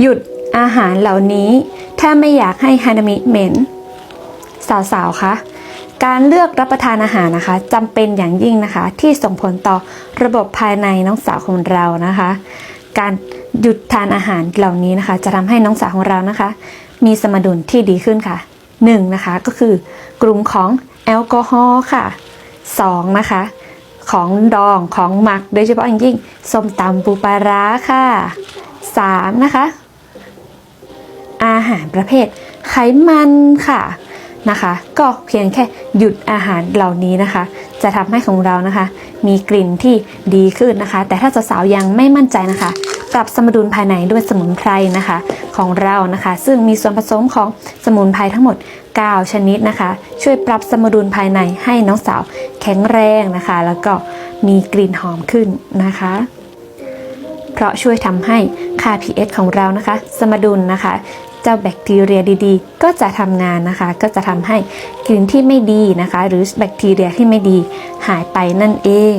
หยุดอาหารเหล่านี้ ถ้าไม่อยากให้ฮานามิเหม็น สาวๆคะการเลือกรับประทานอาหารนะคะจำเป็นอย่างยิ่งนะคะ ที่ส่งผลต่อระบบภายในน้องสาวของเรานะคะ การหยุดทานอาหารเหล่านี้นะคะ จะทำให้น้องสาวของเรานะคะ มีสมดุลที่ดีขึ้นค่ะหนึ่งนะคะก็คือกลุ่มของแอลกอฮอล์ค่ะสองนะคะ ของดองของหมักโดยเฉพาะอย่างยิ่งส้มตำปูปลาร้าค่ะสามนะคะ อาหารประเภทไขมันค่ะนะคะ ก็เพียงแค่หยุดอาหารเหล่านี้นะคะ จะทำให้ของเรานะคะ มีกลิ่นที่ดีขึ้นนะคะ แต่ถ้าสาวๆยังไม่มั่นใจนะคะปรับสมดุลภายในด้วยสมุนไพรนะคะ ของเรานะคะ ซึ่งมีส่วนผสมของสมุนไพรทั้งหมด 9 ชนิดนะคะ ช่วยปรับสมดุลภายในให้น้องสาวแข็งแรงนะคะ แล้วก็มีกลิ่นหอมขึ้นนะคะ เพราะช่วยทำให้ค่า pH ของเรานะคะ สมดุลนะคะ เจ้าแบคทีเรียดีๆ ก็จะทำงานนะคะ ก็จะทำให้กลิ่นที่ไม่ดีนะคะ หรือแบคทีเรียที่ไม่ดีหายไปนั่นเอง